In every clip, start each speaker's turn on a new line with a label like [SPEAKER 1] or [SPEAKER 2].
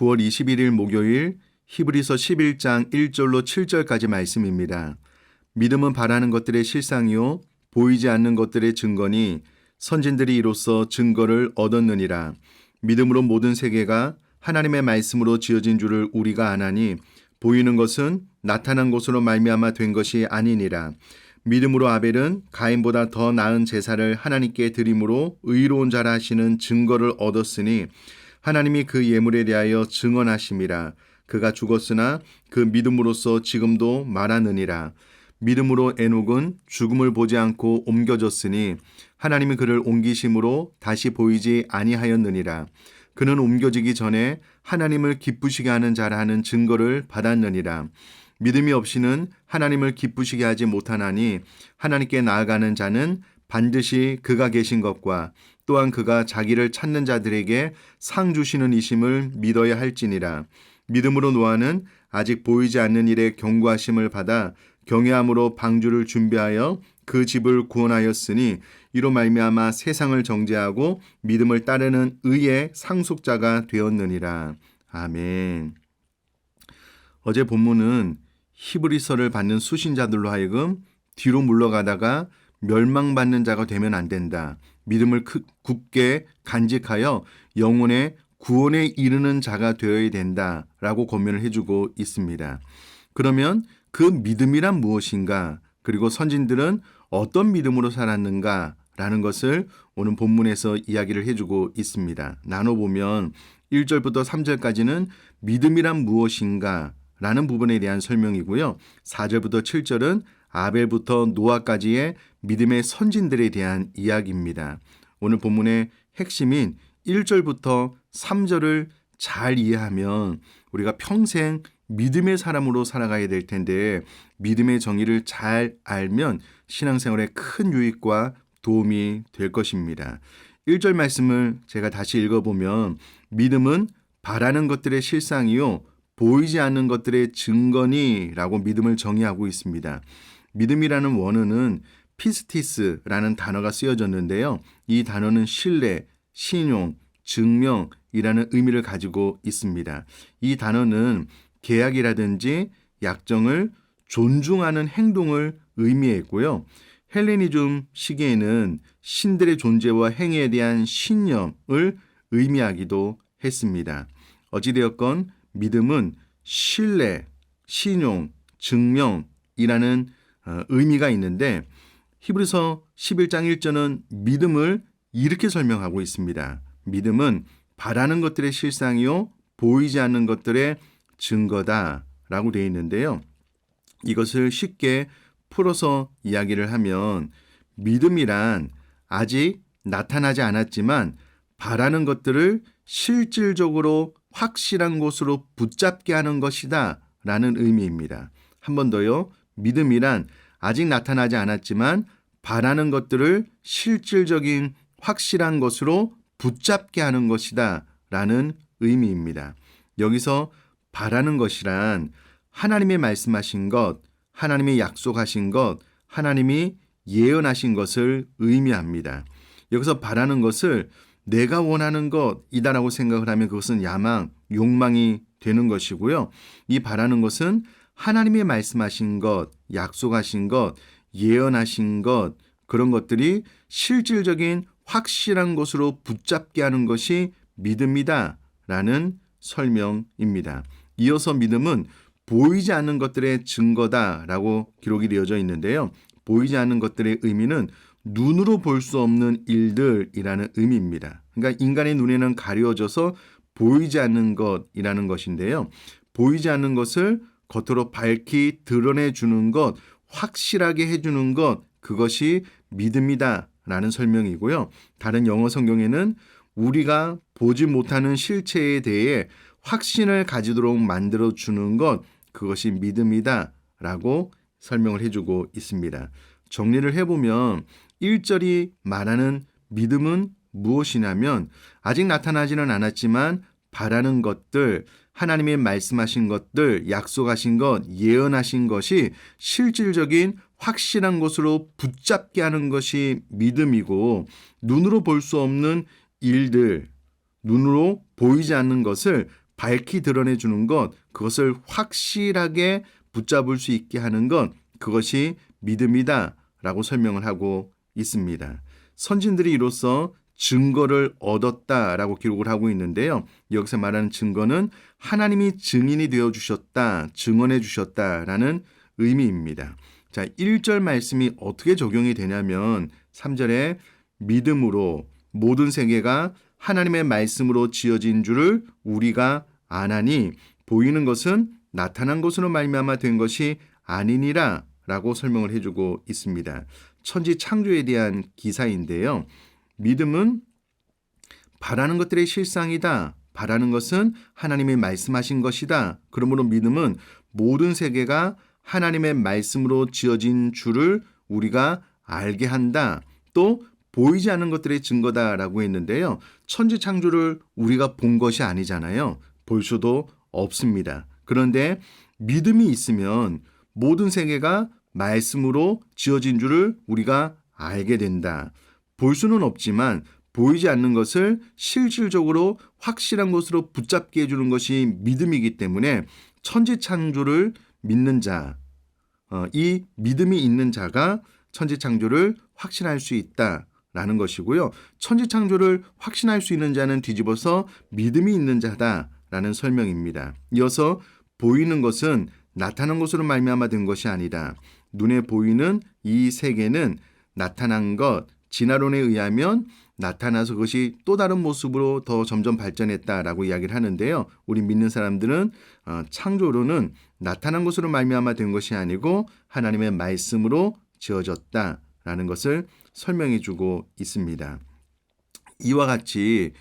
[SPEAKER 1] 9월 21일 목요일 히브리서 11장 1절로 7절까지 말씀입니다. 믿음은 바라는 것들의 실상이요 보이지 않는 것들의 증거니 선진들이 이로써 증거를 얻었느니라. 믿음으로 모든 세계가 하나님의 말씀으로 지어진 줄을 우리가 아나니 보이는 것은 나타난 것으로 말미암아 된 것이 아니니라. 믿음으로 아벨은 가인보다 더 나은 제사를 하나님께 드림으로 의로운 자라 하시는 증거를 얻었으니 하나님이 그 예물에 대하여 증언하심이라. 그가 죽었으나 그 믿음으로써 지금도 말하느니라. 믿음으로 에녹은 죽음을 보지 않고 옮겨졌으니 하나님이 그를 옮기심으로 다시 보이지 아니하였느니라. 그는 옮겨지기 전에 하나님을 기쁘시게 하는 자라 하는 증거를 받았느니라. 믿음이 없이는 하나님을 기쁘시게 하지 못하나니 하나님께 나아가는 자는 반드시 그가 계신 것과 또한 그가 자기를 찾는 자들에게 상 주시는 이심을 믿어야 할지니라. 믿음으로 노아는 아직 보이지 않는 일에 경고하심을 받아 경외함으로 방주를 준비하여 그 집을 구원하였으니 이로 말미암아 세상을 정죄하고 믿음을 따르는 의의 상속자가 되었느니라. 아멘. 어제 본문은 히브리서를 받는 수신자들로 하여금 뒤로 물러가다가 멸망받는 자가 되면 안 된다. 믿음을 굳게 간직하여 영혼의 구원에 이르는 자가 되어야 된다라고 권면을 해주고 있습니다. 그러면 그 믿음이란 무엇인가? 그리고 선진들은 어떤 믿음으로 살았는가? 라는 것을 오늘 본문에서 이야기를 해주고 있습니다. 나눠보면 1절부터 3절까지는 믿음이란 무엇인가? 라는 부분에 대한 설명이고요. 4절부터 7절은 아벨부터 노아까지의 믿음의 선진들에 대한 이야기입니다. 오늘 본문의 핵심인 1절부터 3절을 잘 이해하면 우리가 평생 믿음의 사람으로 살아가야 될 텐데 믿음의 정의를 잘 알면 신앙생활에 큰 유익과 도움이 될 것입니다. 1절 말씀을 제가 다시 읽어보면 믿음은 바라는 것들의 실상이요 보이지 않는 것들의 증거니라고 믿음을 정의하고 있습니다. 믿음이라는 원어는 피스티스라는 단어가 쓰여졌는데요. 이 단어는 신뢰, 신용, 증명이라는 의미를 가지고 있습니다. 이 단어는 계약이라든지 약정을 존중하는 행동을 의미했고요. 헬레니즘 시기에는 신들의 존재와 행위에 대한 신념을 의미하기도 했습니다. 어찌되었건 믿음은 신뢰, 신용, 증명이라는 어, 의미가 있는데 히브리서 11장 1절은 믿음을 이렇게 설명하고 있습니다. 믿음은 바라는 것들의 실상이요 보이지 않는 것들의 증거다라고 되어 있는데요. 이것을 쉽게 풀어서 이야기를 하면 믿음이란 아직 나타나지 않았지만 바라는 것들을 실질적으로 확실한 곳으로 붙잡게 하는 것이다 라는 의미입니다. 한 번 더요. 믿음이란 아직 나타나지 않았지만 바라는 것들을 실질적인 확실한 것으로 붙잡게 하는 것이다 라는 의미입니다. 여기서 바라는 것이란 하나님의 말씀하신 것, 하나님의 약속하신 것, 하나님이 예언하신 것을 의미합니다. 여기서 바라는 것을 내가 원하는 것이다라고 생각을 하면 그것은 야망, 욕망이 되는 것이고요. 이 바라는 것은 하나님의 말씀하신 것, 약속하신 것, 예언하신 것, 그런 것들이 실질적인 확실한 것으로 붙잡게 하는 것이 믿음이다. 라는 설명입니다. 이어서 믿음은 보이지 않는 것들의 증거다 라고 기록이 되어져 있는데요. 보이지 않는 것들의 의미는 눈으로 볼 수 없는 일들이라는 의미입니다. 그러니까 인간의 눈에는 가려져서 보이지 않는 것이라는 것인데요. 보이지 않는 것을 겉으로 밝히 드러내 주는 것, 확실하게 해 주는 것, 그것이 믿음이다. 라는 설명이고요. 다른 영어 성경에는 우리가 보지 못하는 실체에 대해 확신을 가지도록 만들어 주는 것, 그것이 믿음이다. 라고 설명을 해주고 있습니다. 정리를 해보면 1절이 말하는 믿음은 무엇이냐면 아직 나타나지는 않았지만 바라는 것들, 하나님의 말씀하신 것들, 약속하신 것, 예언하신 것이 실질적인 확실한 것으로 붙잡게 하는 것이 믿음이고 눈으로 볼 수 없는 일들, 눈으로 보이지 않는 것을 밝히 드러내 주는 것, 그것을 확실하게 붙잡을 수 있게 하는 것, 그것이 믿음이다라고 설명을 하고 있습니다. 선진들이 이로써 증거를 얻었다라고 기록을 하고 있는데요. 여기서 말하는 증거는 하나님이 증인이 되어 주셨다, 증언해 주셨다라는 의미입니다. 자, 1절 말씀이 어떻게 적용이 되냐면 3절에 믿음으로 모든 세계가 하나님의 말씀으로 지어진 줄을 우리가 아나니 보이는 것은 나타난 것으로 말미암아 된 것이 아니니라라고 설명을 해주고 있습니다. 천지 창조에 대한 기사인데요. 믿음은 바라는 것들의 실상이다. 바라는 것은 하나님이 말씀하신 것이다. 그러므로 믿음은 모든 세계가 하나님의 말씀으로 지어진 줄을 우리가 알게 한다. 또 보이지 않는 것들의 증거다라고 했는데요. 천지 창조를 우리가 본 것이 아니잖아요. 볼 수도 없습니다. 그런데 믿음이 있으면 모든 세계가 말씀으로 지어진 줄을 우리가 알게 된다. 볼 수는 없지만 보이지 않는 것을 실질적으로 확실한 것으로 붙잡게 해주는 것이 믿음이기 때문에 천지 창조를 믿는 자, 어, 이 믿음이 있는 자가 천지 창조를 확신할 수 있다 라는 것이고요. 천지 창조를 확신할 수 있는 자는 뒤집어서 믿음이 있는 자다 라는 설명입니다. 이어서 보이는 것은 나타난 것으로 말미암아 된 것이 아니다. 눈에 보이는 이 세계는 나타난 것, 진화론에 의하면 나타나서 그것이 또 다른 모습으로 더 점점 발전했다라고 이야기를 하는데요. 우리 믿는 사람들은 어, 창조론은 나타난 것으로 말미암아 된 것이 아니고 하나님의 말씀으로 지어졌다라는 것을 설명해 주고 있습니다. 이와 같이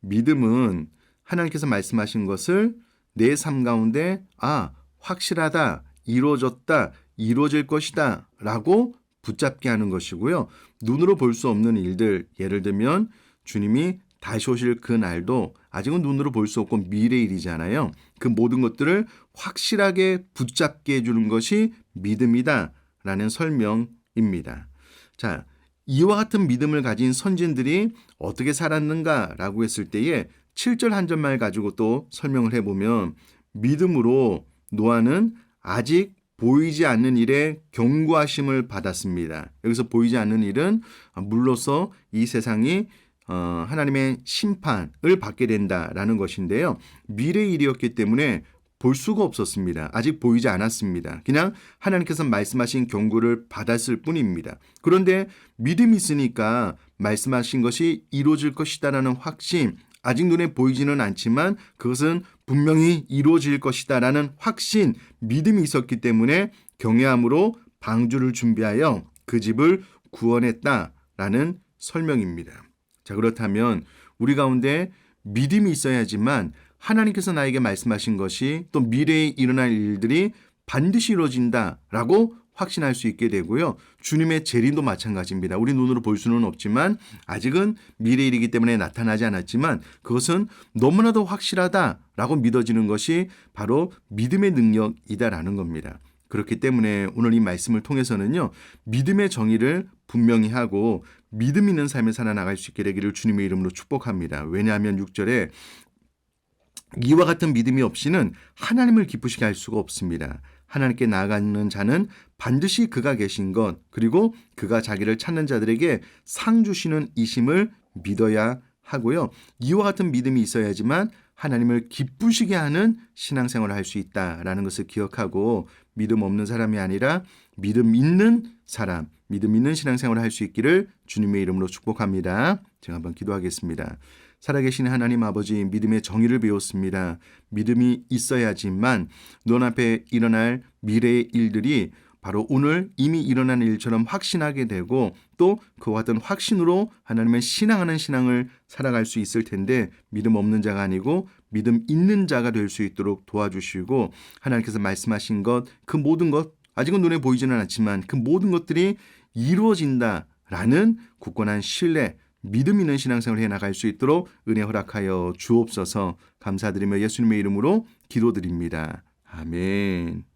[SPEAKER 1] 믿음은 하나님께서 말씀하신 것을 내 삶 가운데 아 확실하다 이루어졌다 이루어질 것이다 라고 붙잡게 하는 것이고요. 눈으로 볼 수 없는 일들, 예를 들면 주님이 다시 오실 그 날도 아직은 눈으로 볼 수 없고 미래 일이잖아요. 그 모든 것들을 확실하게 붙잡게 해주는 것이 믿음이다. 라는 설명입니다. 자, 이와 같은 믿음을 가진 선진들이 어떻게 살았는가 라고 했을 때에 7절 한 절말 가지고 또 설명을 해보면 믿음으로 노아는 아직 보이지 않는 일에 경고하심을 받았습니다. 여기서 보이지 않는 일은 물로써 이 세상이 어, 하나님의 심판을 받게 된다라는 것인데요. 미래 일이었기 때문에 볼 수가 없었습니다. 아직 보이지 않았습니다. 그냥 하나님께서 말씀하신 경고를 받았을 뿐입니다. 그런데 믿음이 있으니까 말씀하신 것이 이루어질 것이다라는 확신, 아직 눈에 보이지는 않지만 그것은 분명히 이루어질 것이다라는 확신, 믿음이 있었기 때문에 경외함으로 방주를 준비하여 그 집을 구원했다라는 설명입니다. 자, 그렇다면 우리 가운데 믿음이 있어야지만 하나님께서 나에게 말씀하신 것이 또 미래에 일어날 일들이 반드시 이루어진다라고 확신할 수 있게 되고요. 주님의 재림도 마찬가지입니다. 우리 눈으로 볼 수는 없지만 아직은 미래 일이기 때문에 나타나지 않았지만 그것은 너무나도 확실하다라고 믿어지는 것이 바로 믿음의 능력이다라는 겁니다. 그렇기 때문에 오늘 이 말씀을 통해서는요. 믿음의 정의를 분명히 하고 믿음 있는 삶을 살아나갈 수 있게 되기를 주님의 이름으로 축복합니다. 왜냐하면 6절에 이와 같은 믿음이 없이는 하나님을 기쁘시게 할 수가 없습니다. 하나님께 나아가는 자는 반드시 그가 계신 것 그리고 그가 자기를 찾는 자들에게 상 주시는 이심을 믿어야 하고요. 이와 같은 믿음이 있어야지만 하나님을 기쁘시게 하는 신앙생활을 할 수 있다라는 것을 기억하고 믿음 없는 사람이 아니라 믿음 있는 사람, 믿음 있는 신앙생활을 할 수 있기를 주님의 이름으로 축복합니다. 제가 한번 기도하겠습니다. 살아계신 하나님 아버지 믿음의 정의를 배웠습니다. 믿음이 있어야지만 눈앞에 일어날 미래의 일들이 바로 오늘 이미 일어난 일처럼 확신하게 되고 또 그와 같은 확신으로 하나님을 신앙하는 신앙을 살아갈 수 있을 텐데 믿음 없는 자가 아니고 믿음 있는 자가 될 수 있도록 도와주시고 하나님께서 말씀하신 것 그 모든 것 아직은 눈에 보이지는 않지만 그 모든 것들이 이루어진다라는 굳건한 신뢰 믿음 있는 신앙생활을 해 나갈 수 있도록 은혜 허락하여 주옵소서 감사드리며 예수님의 이름으로 기도드립니다. 아멘.